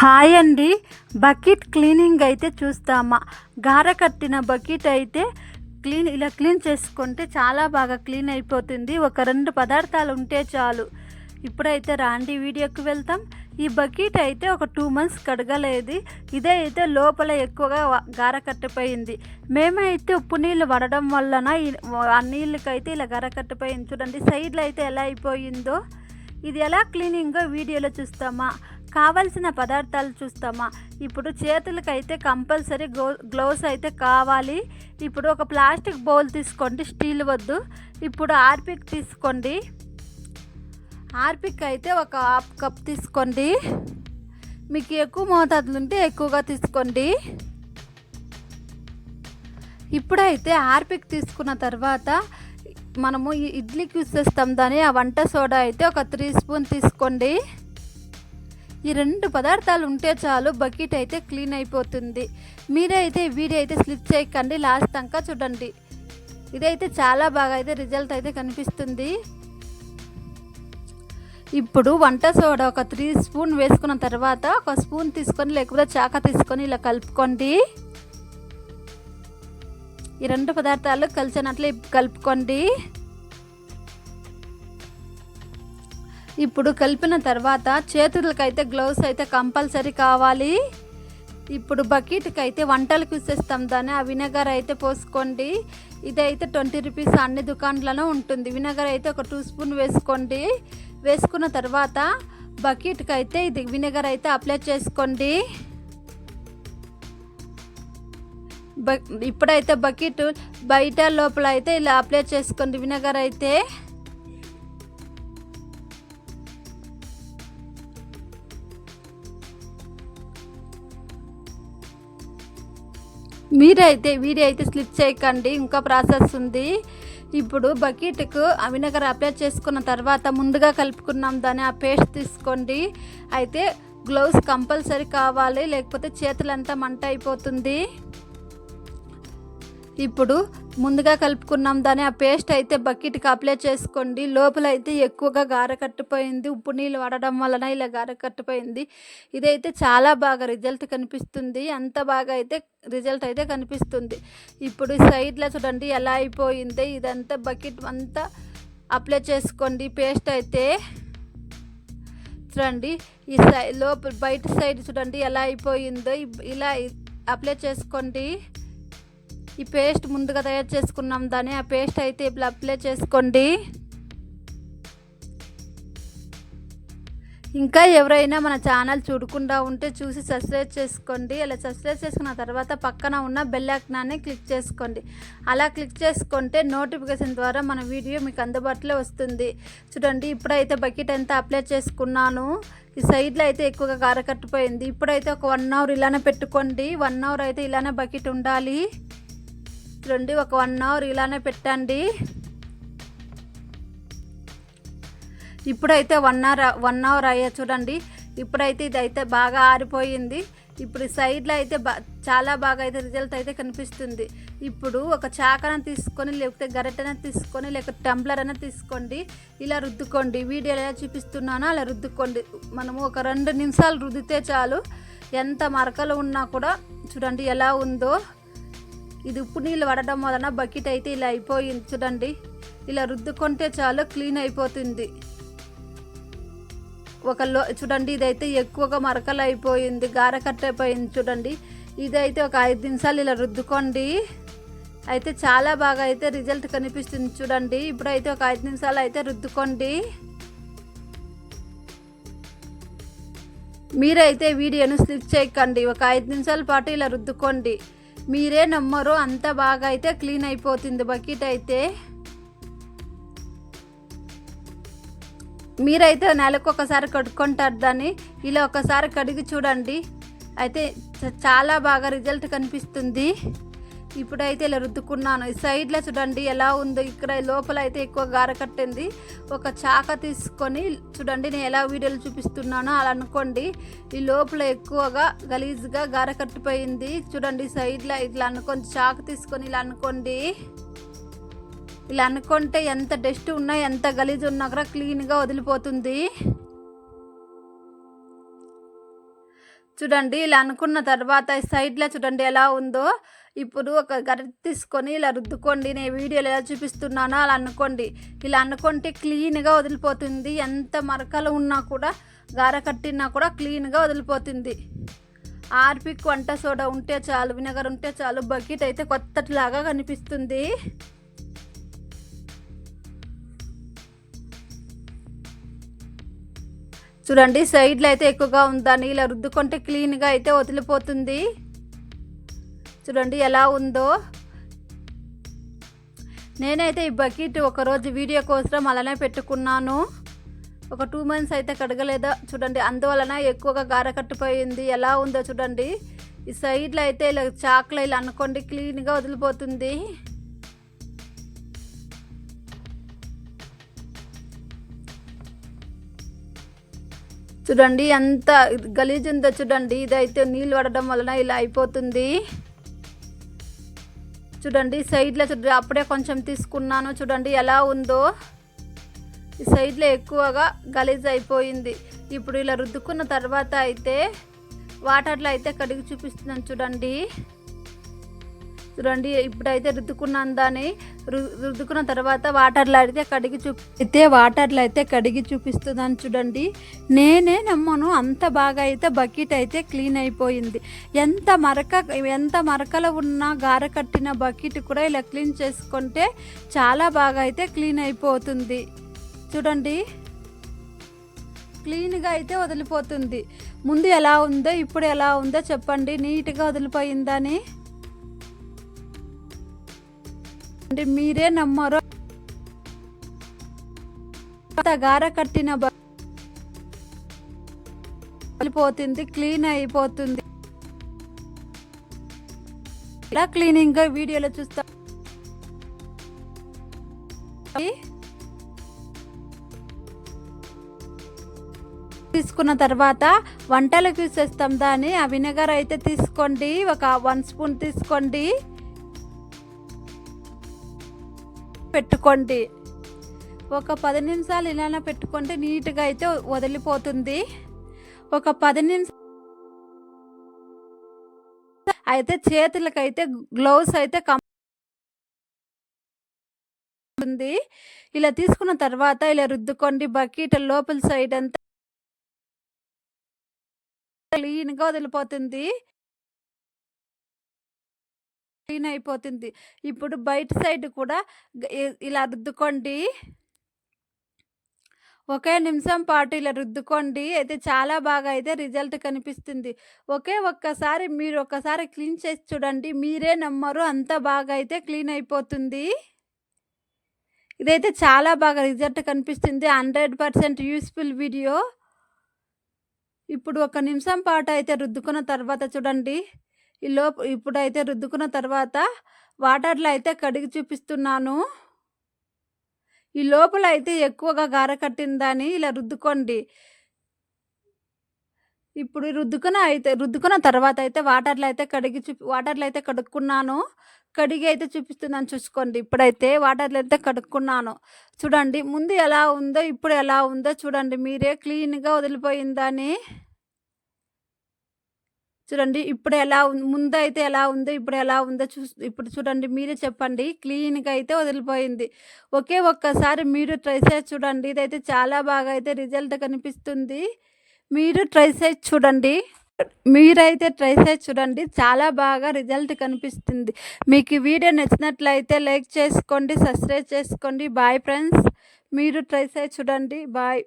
Hi అండి. Bucket cleaning అయితే చూస్తామా? గార కట్టిన బకెట్ అయితే క్లీన్ ఇలా క్లీన్ చేసుకుంటే చాలా బాగా క్లీన్ అయిపోతుంది. ఒక రెండు పదార్థాలు ఉంటే చాలు. ఇప్పుడైతే రాండి వీడియోకి వెళ్తాం. ఈ బకెట్ అయితే ఒక టూ మంత్స్ కడగలేదు. ఇదే అయితే లోపల ఎక్కువగా గార కట్టిపోయింది. మేమైతే ఉప్పు నీళ్ళు పడడం వలన ఆ నీళ్ళకైతే ఇలా గార కట్టిపోయింది. చూడండి సైడ్లో అయితే ఎలా అయిపోయిందో. ఇది ఎలా క్లీనింగో వీడియోలో చూస్తామా? కావలసిన పదార్థాలు చూస్తామా? ఇప్పుడు చేతులకైతే కంపల్సరీ గ్లో గ్లౌస్ అయితే కావాలి. ఇప్పుడు ఒక ప్లాస్టిక్ బౌల్ తీసుకోండి స్టీల్ వద్దు. ఇప్పుడు ఆర్పిక్ తీసుకోండి. ఆర్పిక్ అయితే ఒక హాఫ్ కప్ తీసుకోండి. మీకు ఎక్కువ మోతాదులు ఉంటే ఎక్కువగా తీసుకోండి. ఇప్పుడైతే ఆర్పిక్ తీసుకున్న తర్వాత మనము ఇడ్లీకి యూస్ చేస్తాం దాని ఆ వంట సోడా అయితే ఒక త్రీ స్పూన్ తీసుకోండి. ఈ రెండు పదార్థాలు ఉంటే చాలు బకెట్ అయితే క్లీన్ అయిపోతుంది. మీరైతే అయితే వీడియో అయితే స్లిప్ చేయకండి లాస్ట్ దాకా చూడండి. ఇదైతే చాలా బాగా అయితే రిజల్ట్ అయితే కనిపిస్తుంది. ఇప్పుడు వంట సోడా ఒక త్రీ స్పూన్ వేసుకున్న తర్వాత ఒక స్పూన్ తీసుకొని లేకపోతే చాక తీసుకొని ఇలా కలుపుకోండి. ఈ రెండు పదార్థాలు కలిసినట్లు కలుపుకోండి. ఇప్పుడు కలిపిన తర్వాత చేతులకైతే గ్లౌస్ అయితే కంపల్సరీ కావాలి. ఇప్పుడు బకెట్కి అయితే వంటలకు ఇస్తాం దాన్ని. ఆ వినగర్ అయితే పోసుకోండి. ఇదైతే ట్వంటీ రూపీస్ అన్ని దుకాన్లలో ఉంటుంది. వినగర్ అయితే ఒక టూ స్పూన్ వేసుకోండి. వేసుకున్న తర్వాత బకెట్కి అయితే ఇది వినగర్ అయితే అప్లై చేసుకోండి. బ ఇప్పుడైతే బకెట్ బయట లోపల అయితే ఇలా అప్లై చేసుకోండి వినగర్ అయితే. మీరైతే వీడియో అయితే స్లిప్ చేయకండి ఇంకా ప్రాసెస్ ఉంది. ఇప్పుడు బకెట్కు అవినగర్ అప్లై చేసుకున్న తర్వాత ముందుగా కలుపుకున్నాం దాన్ని ఆ పేస్ట్ తీసుకోండి. అయితే గ్లౌస్ కంపల్సరీ కావాలి లేకపోతే చేతులంతా మంట అయిపోతుంది. ఇప్పుడు ముందుగా కలుపుకున్నాం దాన్ని. ఆ పేస్ట్ అయితే బకెట్కి అప్లై చేసుకోండి. లోపల అయితే ఎక్కువగా గార కట్టిపోయింది. ఉప్పు నీళ్ళు వాడడం వలన ఇలా గార కట్టిపోయింది. ఇదైతే చాలా బాగా రిజల్ట్ కనిపిస్తుంది. అంత బాగా అయితే రిజల్ట్ అయితే కనిపిస్తుంది. ఇప్పుడు సైడ్లో చూడండి ఎలా అయిపోయింది. ఇదంతా బకెట్ అంతా అప్లై చేసుకోండి. పేస్ట్ అయితే చూడండి ఈ సై లోపల బయట సైడ్ చూడండి ఎలా అయిపోయిందో. ఇలా అప్లై చేసుకోండి. ఈ పేస్ట్ ముందుగా తయారు చేసుకున్నాం. దాన్ని ఆ పేస్ట్ అయితే ఇప్పుడు అప్లై చేసుకోండి. ఇంకా ఎవరైనా మన ఛానల్ చూడకుండా ఉంటే చూసి సబ్స్క్రైబ్ చేసుకోండి. అలా సబ్స్క్రైబ్ చేసుకున్న తర్వాత పక్కన ఉన్న బెల్ ఐకనాన్ని క్లిక్ చేసుకోండి. అలా క్లిక్ చేసుకుంటే నోటిఫికేషన్ ద్వారా మన వీడియో మీకు అందుబాటులో వస్తుంది. చూడండి ఇప్పుడైతే బకెట్ అంతా అప్లై చేసుకున్నాను. ఈ సైడ్లో అయితే ఎక్కువగా గారకట్టిపోయింది ఇప్పుడైతే ఒక వన్ అవర్ ఇలానే పెట్టుకోండి. వన్ అవర్ అయితే ఇలానే బకెట్ ఉండాలి. చూడండి ఒక వన్ అవర్ ఇలానే పెట్టండి. ఇప్పుడైతే వన్ అవర్ వన్ అవర్ అయ్యా చూడండి. ఇప్పుడైతే ఇది అయితే బాగా ఆరిపోయింది. ఇప్పుడు సైడ్లో అయితే బా చాలా బాగా అయితే రిజల్ట్ అయితే కనిపిస్తుంది. ఇప్పుడు ఒక చాకన తీసుకొని లేకపోతే గరిటెన తీసుకొని లేకపోతే టంబ్లర్ అయినా తీసుకోండి. ఇలా రుద్దుకోండి. వీడియోలో ఎలా చూపిస్తున్నానో అలా రుద్దుకోండి. మనము ఒక రెండు నిమిషాలు రుద్దితే చాలు. ఎంత మరకలు ఉన్నా కూడా చూడండి ఎలా ఉందో. ఇది ఉప్పు నీళ్ళు పడడం వలన బకెట్ అయితే ఇలా అయిపోయింది చూడండి. ఇలా రుద్దుకుంటే చాలు క్లీన్ అయిపోతుంది. ఒక లో చూడండి ఇదైతే ఎక్కువగా మరకలు అయిపోయింది గార కట్టయిపోయింది చూడండి. ఇదైతే ఒక ఐదు నిమిషాలు ఇలా రుద్దుకోండి. అయితే చాలా బాగా అయితే రిజల్ట్ కనిపిస్తుంది చూడండి. ఇప్పుడైతే ఒక ఐదు నిమిషాలు అయితే రుద్దుకోండి. మీరైతే వీడియోను స్లిప్ చేయకండి. ఒక ఐదు నిమిషాల పాటు ఇలా రుద్దుకోండి. మీరే నమ్మరు అంత బాగా అయితే క్లీన్ అయిపోతుంది బకెట్ అయితే. మీరైతే నెలకు ఒకసారి కడుక్కుంటారు దాన్ని. ఇలా ఒకసారి కడిగి చూడండి. అయితే చాలా బాగా రిజల్ట్ కనిపిస్తుంది. ఇప్పుడైతే ఇలా రుద్దుకున్నాను. ఈ సైడ్లో చూడండి ఎలా ఉందో. ఇక్కడ లోపల అయితే ఎక్కువ గార కట్టింది. ఒక చాక తీసుకొని చూడండి నేను ఎలా వీడియోలు చూపిస్తున్నానో అలా అనుకోండి. ఈ లోపల ఎక్కువగా గలీజ్గా గార కట్టిపోయింది. చూడండి సైడ్లో ఇట్లా అనుకోండి చాక తీసుకొని ఇలా అనుకోండి. ఇలా అనుకుంటే ఎంత డస్ట్ ఉన్నా ఎంత గలీజ్ ఉన్నా కూడా క్లీన్గా వదిలిపోతుంది. చూడండి ఇలా అనుకున్న తర్వాత సైడ్లో చూడండి ఎలా ఉందో. ఇప్పుడు ఒక గరిట తీసుకొని ఇలా రుద్దుకోండి నేను వీడియోలో ఎలా చూపిస్తున్నానో అలా అనుకోండి. ఇలా అనుకుంటే క్లీన్గా వదిలిపోతుంది. ఎంత మరకలు ఉన్నా కూడా గార కట్టినా కూడా క్లీన్గా వదిలిపోతుంది. ఆర్పిక్ వంట సోడా ఉంటే చాలు వినగర్ ఉంటే చాలు బకెట్ అయితే కొత్తలాగా కనిపిస్తుంది. చూడండి సైడ్లో అయితే ఎక్కువగా ఉందని ఇలా రుద్దుకుంటే క్లీన్గా అయితే వదిలిపోతుంది. చూడండి ఎలా ఉందో. నేనైతే ఈ బకెట్ ఒకరోజు వీడియో కోసం అలానే పెట్టుకున్నాను. ఒక టూ మంత్స్ అయితే కడగలేదా చూడండి అందువలన ఎక్కువగా గారకట్టుపోయింది ఎలా ఉందో చూడండి. ఈ సైడ్లో అయితే ఇలా చాక్లో ఇలా అనుకోండి క్లీన్గా వదిలిపోతుంది. చూడండి ఎంత గలీజ్ ఉందో చూడండి. ఇదైతే నీళ్ళు పడడం వలన ఇలా అయిపోతుంది. చూడండి సైడ్లో చూడండి అప్పుడే కొంచెం తీసుకున్నాను. చూడండి ఎలా ఉందో. ఈ సైడ్లో ఎక్కువగా గలీజ్ అయిపోయింది. ఇప్పుడు ఇలా రుద్దుకున్న తర్వాత అయితే వాటర్లో అయితే కడిగి చూపిస్తున్నాను చూడండి. చూడండి ఇప్పుడైతే రుద్దుకున్నాను దాన్ని రుద్దుకున్న తర్వాత వాటర్లో అయితే కడిగి చూపితే అయితే వాటర్లో అయితే కడిగి చూపిస్తుందని చూడండి. నేనే నమ్మను అంత బాగా అయితే బకెట్ అయితే క్లీన్ అయిపోయింది. ఎంత మరక ఎంత మరకలు ఉన్న గార కట్టిన బకెట్ కూడా ఇలా క్లీన్ చేసుకుంటే చాలా బాగా అయితే క్లీన్ అయిపోతుంది. చూడండి. క్లీన్గా అయితే వదిలిపోతుంది. ముందు ఎలా ఉందో ఇప్పుడు ఎలా ఉందో చెప్పండి. నీట్గా వదిలిపోయిందని. అంటే మీరే నమ్మరు? గార కట్టిన వెళ్ళిపోతుంది క్లీన్ అయిపోతుంది. ఇలా క్లీనింగ్ వీడియోలో చూస్తా తీసుకున్న తర్వాత వంటలకు యూస్ చేస్తాం దాన్ని. ఆ వినగర్ అయితే తీసుకోండి. ఒక వన్ స్పూన్ తీసుకోండి. పెట్టుకోండి. ఒక పది నిమిషాలు ఇలానే పెట్టుకుంటే నీట్గా అయితే వదిలిపోతుంది. ఒక పది నిమిషాలు అయితే చేతులకైతే గ్లౌస్ అయితే కం ఇలా తీసుకున్న తర్వాత ఇలా రుద్దుకోండి. బకెట్ లోపల సైడ్ అంతా క్లీన్గా వదిలిపోతుంది. క్లీన్ అయిపోతుంది. ఇప్పుడు బయట సైడ్ కూడా ఇలా రుద్దుకోండి. ఒకే నిమిషం పాటు ఇలా రుద్దుకోండి. అయితే చాలా బాగా అయితే రిజల్ట్ కనిపిస్తుంది. ఒకే ఒక్కసారి మీరు ఒక్కసారి క్లీన్ చేసి చూడండి. మీరే నమ్మరు. అంత బాగా అయితే క్లీన్ అయిపోతుంది. ఇదైతే చాలా బాగా రిజల్ట్ కనిపిస్తుంది. Hundred percent useful video. ఇప్పుడు ఒక నిమిషం పాటు అయితే రుద్దుకున్న తర్వాత చూడండి. ఈ లోప ఇప్పుడైతే రుద్దుకున్న తర్వాత వాటర్లో అయితే కడిగి చూపిస్తున్నాను. ఈ లోపల అయితే ఎక్కువగా గార కట్టిందని ఇలా రుద్దుకోండి. ఇప్పుడు రుద్దుకున్న అయితే రుద్దుకున్న తర్వాత అయితే వాటర్లో అయితే కడిగి చూపి వాటర్లో అయితే కడుక్కున్నాను. కడిగి అయితే చూపిస్తున్నాను చూసుకోండి. ఇప్పుడైతే వాటర్లో అయితే కడుక్కున్నాను. చూడండి ముందు ఎలా ఉందో ఇప్పుడు ఎలా ఉందో చూడండి. మీరే క్లీన్గా వదిలిపోయిందని చూడండి ఇప్పుడు ఎలా ముందు అయితే ఎలా ఉందో ఇప్పుడు ఎలా ఉందో చూ ఇప్పుడు చూడండి మీరే చెప్పండి. క్లీన్గా అయితే వదిలిపోయింది. ఒకే ఒక్కసారి మీరు ట్రై చేసి చూడండి. ఇదైతే చాలా బాగా అయితే రిజల్ట్ కనిపిస్తుంది. మీరు ట్రై చేసి చూడండి. మీరైతే ట్రై చేసి చూడండి. చాలా బాగా రిజల్ట్ కనిపిస్తుంది. మీకు వీడియో నచ్చినట్లయితే లైక్ చేసుకోండి సబ్స్క్రైబ్ చేసుకోండి. Bye friends. మీరు ట్రై చేసి చూడండి. బాయ్.